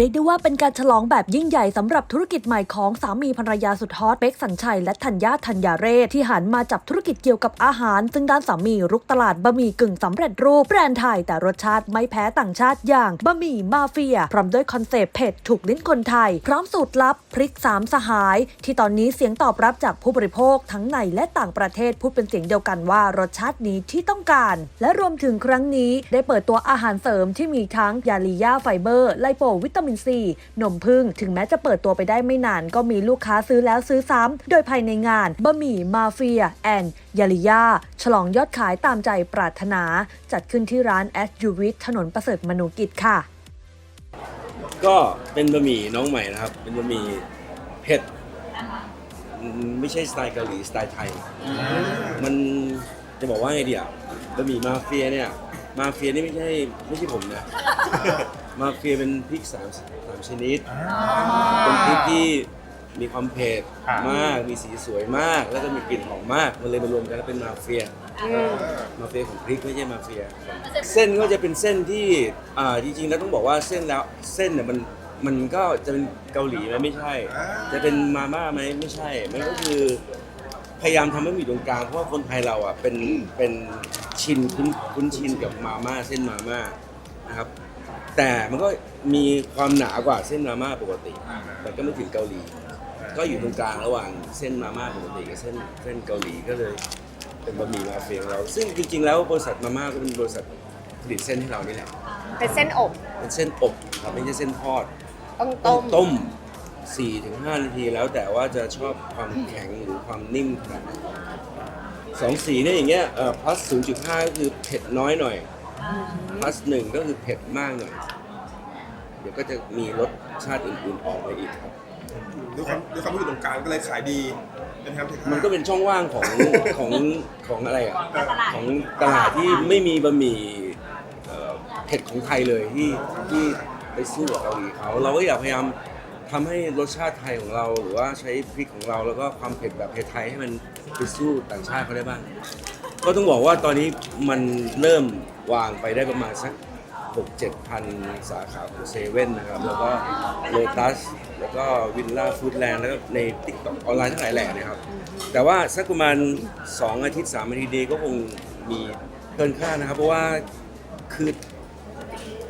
เรียกได้ว่าเป็นการฉลองแบบยิ่งใหญ่สำหรับธุรกิจใหม่ของสามีภรรยาสุดฮอตเป๊กสัญชัยและธัญญาธัญญาเรศที่หันมาจับธุรกิจเกี่ยวกับอาหาร ซึ่งด้านสามีรุกตลาดบะหมี่กึ่งสำเร็จรูปแบรนด์ไทยแต่รสชาติไม่แพ้ต่างชาติอย่างบะหมี่มาเฟีย พร้อมด้วยคอนเซปต์เผ็ดถูกลิ้นคนไทย พร้อมสูตรลับพริกสามสหาย ที่ตอนนี้เสียงตอบรับจากผู้บริโภคทั้งในและต่างประเทศพูดเป็นเสียงเดียวกันว่ารสชาตินี้ที่ต้องการ และรวมถึงครั้งนี้ได้เปิดตัวอาหารเสริมที่มีทั้งยาลียาไฟเบอร์ไลโปวิตามินซีนมพึ่งถึงแม้จะเปิดตัวไปได้ไม่นาน ก็มีลูกค้าซื้อแล้วซื้อซ้ำ โดยภายในงานบะหมี่มาเฟียแอนยาลิยาฉลองยอดขายตามใจปรารถนา จัดขึ้นที่ร้านแอสยูวิทถนนประเสริฐมนูกิจค่ะ ก็เป็นบะหมี่น้องใหม่นะครับ เป็นบะหมี่เผ็ดไม่ใช่สไตล์เกาหลีสไตล์ไทย มันจะบอกว่าไงดีอะบะหมี่มาเฟียเนี่ย มาเฟียนี่ไม่ใช่ไม่ใช่ผมนะ มาเฟียเป็นพริกสามสามชนิด เป็นพริกที่มีความเผ็ดมาก มีสีสวยมาก แล้วก็มีกลิ่นหอมมาก มันเลยมารวมกันแล้วเป็นมาเฟีย มาเฟียของพริกไม่ใช่มาเฟียของเส้นก็จะเป็นเส้นที่อ่าจริงๆแล้วต้องบอกว่าเส้นแล้วเส้นเนี่ยมันมันก็จะเป็นเกาหลีไหมไม่ใช่ จะเป็นมาม่าไหมไม่ใช่ มันก็คือ พยายามทำให้มีตรงกลางเพราะว่าคนไทยเราอะเป็นเป็นชินคุ้นคุ้นชินกับมาม่าเส้นมาม่านะครับ แต่มันก็มีความหนากว่าเส้นมาม่าปกติแต่ก็ไม่ถึงเกาหลี ก็อยู่ตรงกลางระหว่างเส้นมาม่าปกติกับเส้นเส้นเกาหลีก็เลยเป็นบะหมี่มาเฟียของเรา ซึ่งจริง ๆ แล้วบริษัทมาม่าก็เป็นบริษัทผลิตเส้นให้เรานี่แหละเป็นเส้นอบเป็นเส้นอบครับไม่ใช่เส้นทอดต้องต้ต้องมต้ม 4ถึง5นาทีแล้วแต่ว่าจะชอบความแข็งหรือความนิ่มขนาดไหนสองสีเนี่ยอย่างเงี้ยเอ่อ plus 0.5 ก็คือเผ็ดน้อยหน่อย plus 1ก็คือเผ็ดมากหน่อย เดี๋ยวก็จะมีรสชาติอื่นๆออกมาอีกครับ ด้วยความด้วยความที่อยู่ตรงกลางก็เลยขายดีเป็นครับมันก็เป็นช่องว่างของ ของของอะไรอะ ของตลาดที่ไม่มีบะหมี่เอ่อเผ็ดของไทยเลยที่ที่ไปสู้กับเกาหลีเขาเราก็อยากพยายาม ทำให้รสชาติไทยของเรา หรือว่าใช้พริกของเราแล้วก็ความเผ็ดแบบไทยๆให้มันไปสู้ต่างชาติเขาได้บ้าง ก็ต้องบอกว่าตอนนี้มันเริ่มวางไปได้ประมาณสัก 6 7พันสาขาของเซเว่นนะครับ แล้วก็โลตัสแล้วก็วิลล่าฟู้ดแลนด์แล้วก็ในติ๊กต็อกออนไลน์ทั้งหลายแหล่นะครับ แต่ว่าสักประมาณ 2 อาทิตย์ 3 อาทิตย์นี้ก็คงมีเกินค่านะครับ เพราะว่าคือ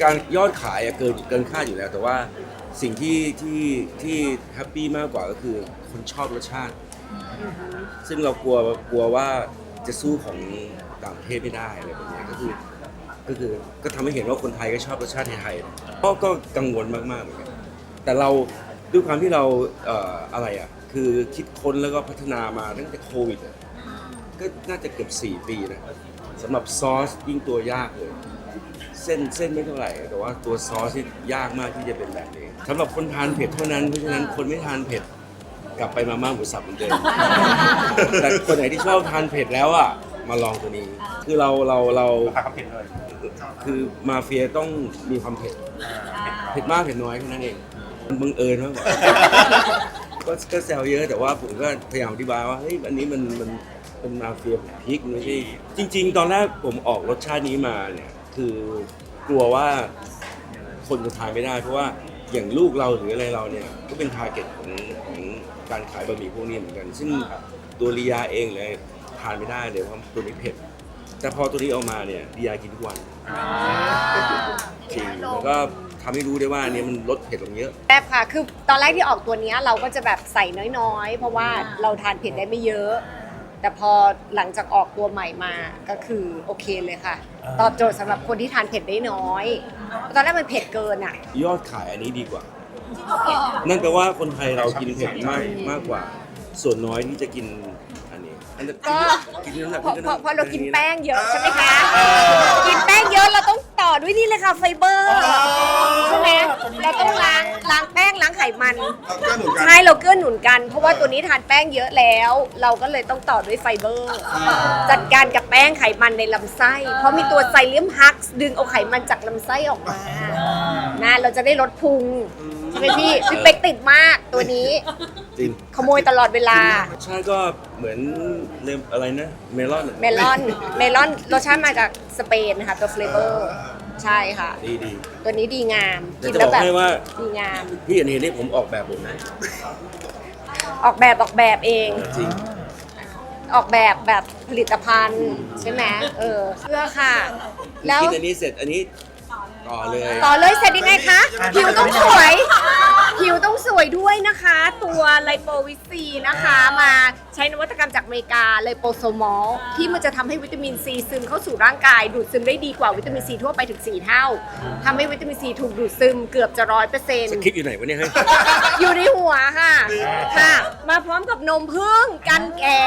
การยอดขายอะเกินเกินค่าอยู่แล้ว แต่ว่า สิ่งที่ที่ที่แฮปปี้มากกว่าก็คือคนชอบรสชาติ ซึ่งเรากลัวกลัวว่าจะสู้ของต่างประเทศไม่ได้อะไรแบบนี้ก็คือก็คือก็ทำให้เห็นว่าคนไทยก็ชอบรสชาติไทยๆก็ก็กังวลมากๆเหมือนกันแต่เราด้วยความที่เราอะไรอะคือคิดค้นแล้วก็พัฒนามาตั้งแต่โควิดก็น่าจะเกือบ4 ปีนะสำหรับซอสยิ่งตัวยากเลย เส้นเส้นไม่เท่าไหร่ แต่ว่าตัวซอสที่ยากมากที่จะเป็นแบบนี้สำหรับคนทานเผ็ดเท่านั้นเพราะฉะนั้นคนไม่ทานเผ็ดกลับไปมาม่าหมูสับเหมือนเดิม แต่คนไหนที่ชอบทานเผ็ดแล้วอะมาลองตัวนี้ คือเราเราเราราคาเขาผิดเลยคือมาเฟียต้องมีความเผ็ด เผ็ดมากเผ็ดน้อยแค่นั้นเองมันบังเอิญมากกว่าก็ก็แซวเยอะแต่ว่าผมก็พยายามอธิบายว่าเฮ้ยอันนี้มันมันเป็นมาเฟียพริกมันไม่ใช่จริง ๆ ตอนแรกผมออกรสชาตินี้มาเนี่ย คือกลัวว่าคนจะทานไม่ได้ เพราะว่าอย่างลูกเราหรืออะไรเราเนี่ยก็เป็นทาร์เก็ตของของการขายบะหมี่พวกนี้เหมือนกัน ซึ่งตัวลียาเองเลยทานไม่ได้เลยเพราะตัวนี้เผ็ดแต่พอตัวนี้ออกมาเนี่ยลียากินทุกวันจริงแล้วก็ทำให้รู้ได้ว่าอันนี้มันลดเผ็ดลงเยอะแซ่บค่ะ คือตอนแรกที่ออกตัวเนี้ยเราก็จะแบบใส่น้อยๆ เพราะว่าเราทานเผ็ดได้ไม่เยอะ แต่พอหลังจากออกตัวใหม่มาก็คือโอเคเลยค่ะ ตอบโจทย์สำหรับคนที่ทานเผ็ดได้น้อย ตอนแรกมันเผ็ดเกินอะ ยอดขายอันนี้ดีกว่า นั่นแปลว่าคนไทยเรากินเผ็ดมากมากกว่า ส่วนน้อยที่จะกินอันนี้อันนี้ก็กินน้ำหนักเพราะขึ้นเพราะเพราะเรากินอัแป้งเยอะใช่ไหมคะ กินแป้งเยอะเราต้อง ต่อด้วยนี่เลยค่ะไฟเบอร์ใช่ไหมเราต้องล้างล้างแป้งล้างไขมัน เอาเกื้อหนุนกัน ใช่เราเกื้อหนุนกัน เพราะว่าตัวนี้ทานแป้งเยอะแล้ว เราก็เลยต้องต่อด้วยไฟเบอร์ จัดการกับแป้งไขมันในลำไส้ เพราะมีตัวไซเลียมฮักซ์ดึงเอาไขมันจากลำไส้ออกมานะเราจะได้ลดพุง ใช่ไหมพี่พี่เป๊กติดมากตัวนี้ จริง ขโมยตลอดเวลา ใช่ก็เหมือนเลมอะไรนะ เมลอนอะเมลอน เมลอนรสชาติมาจากสเปนนะคะตัวเฟลเวอร์ ใช่ค่ะ ดีดีตัวนี้ดีงาม แต่กินจะแล้บวอกแบบให้ว่าดีงาม พี่อันนี้นี่ผมออกแบบผมนะออกแบบออกแบบเอง จริง ออกแบบแบบผลิตภัณฑ์ใช่ไหมเออเพื่อค่ะ แล้ว กินอันนี้เสร็จอันนี้ ต่อเลย ต่อเลยเสร็จยังไงคะ ผิวต้องสวย ผิวต้องสวยด้วยนะคะ ตัวไลโปวิซีนะคะ มาใช้นวัตกรรมจากอเมริกาไลโปโซมอลที่มันจะทำให้วิตามินซีซึมเข้าสู่ร่างกาย ดูดซึมได้ดีกว่าวิตามินซีทั่วไปถึง 4 เท่าทำให้วิตามินซีถูกดูดซึมเกือบจะร้อยเปอร์เซ็นต์สคริปต์อยู่ไหนวะเนี่ยเฮ้ย อยู่ในหัวค่ะ ค่ะ มาพร้อมกับนมผึ้งกันแก่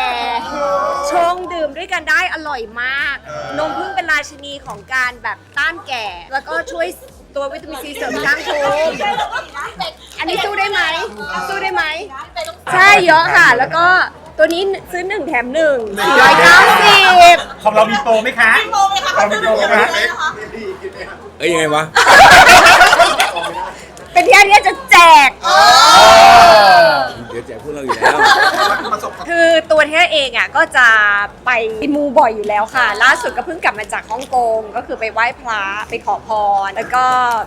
ชงดื่มด้วยกันได้อร่อยมาก นมผึ้งเป็นราชินีของการแบบต้านแก่ แล้วก็ช่วย ตัววิตามินซีเสริมสร้างภูมิอันนี้สู้ได้ไหมสู้ได้ไหม ใช่เยอะค่ะ แล้วก็ตัวนี้ซื้อหนึ่งแถมหนึ่งสี่ร้อยเก้าสิบของเรามีโปรไหมคะมีโปรไหมคะเรามีโปรไหมคะเอ้ยยังไงวะ เป็นที่อันนี้จะแจก เดี๋ยวแจกพวกเราอยู่แล้วประสบความคือตัวเทยเองอะก็จะไปมูบ่อยอยู่แล้วค่ะ ล่าสุดก็เพิ่งกลับมาจากฮ่องกงก็คือไปไหว้พระไปขอพร แล้วก็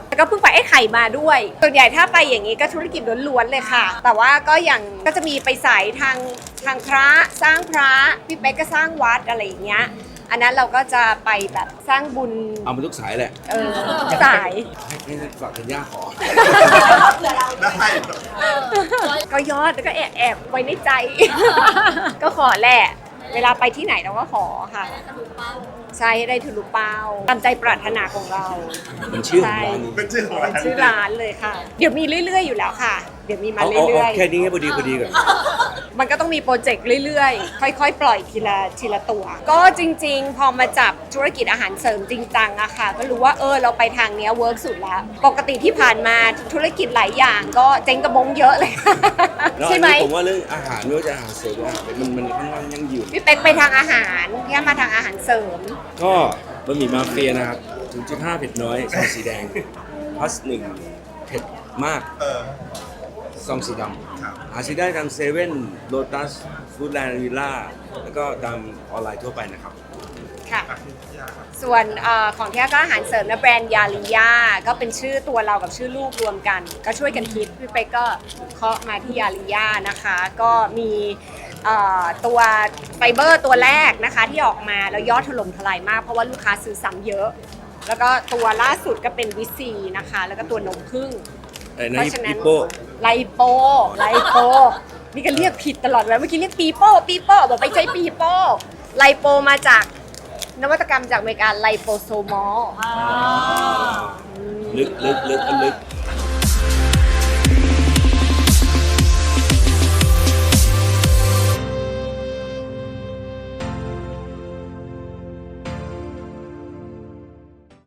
แล้วก็เพิ่งไปไอ้ไข่มาด้วยส่วนใหญ่ถ้าไปอย่างนี้ก็ธุรกิจล้วนๆเลยค่ะ แต่ว่าก็อย่างก็จะมีไปสายทางทางพระสร้างพระพี่เป๊กก็สร้างวัดอะไรอย่างเงี้ย อันนั้นเราก็จะไปแบบสร้างบุญเอามาทุกสายแหละเออสาย ให้ให้ฝากธัญญาขอ ได้ก็ยอดแล้วก็แอบแอบไว้ในใจ ก็ขอแหละ เวลาไปที่ไหนเราก็ขอค่ะใช่ให้ได้ทะลุเป้าตามใจปรารถนาของเรา มันชื่อของร้านนี้เป็นชื่อของร้านชื่อร้านเลยค่ะ เดี๋ยวมีเรื่อย ๆ อยู่แล้วค่ะ เดี๋ยวมีมาเอาเอาเรื่เอาอยแค่นี้ให้พอดีพอดีก่อน ๆ มันก็ต้องมีโปรเจกต์เรื่อยๆ ค่อย ๆ ปล่อยทีละทีละตัว ก็จริง ๆ พอมาจับธุรกิจอาหารเสริมจริงจังอะค่ะ ก็รู้ว่าเออเราไปทางเนี้ยเวิร์กสุดแล้ว ปกติที่ผ่านมาธุรกิจหลายอย่างก็เจ๊งกระบงเยอะเลย แล้วใช่อันไหมนี้ผมว่าเรื่องอาหารไม่ว่าจะอาหารเสริมหรืออาหารมันมันค่อนข้างยั่งยืน พี่เป๊กไปทางอาหารพี่อ้ำมาทางอาหารเสริม ก็บะหมี่มาเฟียนะครับถึงจุดห้าเผ็ดน้อยซองสีแดงพลัสหนึ่งเผ็ดมากเออ ซองสีดครับำหาซื้อได้ตามเซเว่นโลตัสฟู้ดแลนด์วิลล่าแล้วก็ตามออนไลน์ทั่วไปนะครับ ค่ะ อะพี่ยาครับส่วนเออของที่ก็อาหารเสริมนะแบรนด์ยาลิยาก็เป็นชื่อตัวเรากับชื่อลูกรวมกัน ก็ช่วยกันคิดพี่เป๊กก็เคาะมาที่ยาลิยานะคะ ก็มีเอ่อตัวไฟเบอร์ตัวแรกนะคะที่ออกมาแล้วยอดถล่มทลายมาก เพราะว่าลูกค้าซื้อซ้ำเยอะ แล้วก็ตัวล่าสุดก็เป็นวิซีนะคะ แล้วก็ตัวนมผึ้ง ไอ้เพนั่นราะฉะนั้ฮินปโป้ไลโปไลโปนี่ก็เรียกผิดตลอดเลยเมื่อกี้เรียกปีโป้ปีโป้บอกไปใช้ปีโป้ไลโปมาจากนวัตกรรมจากอเมริกาไลโปโซมอล ลึกลึกลึกลึก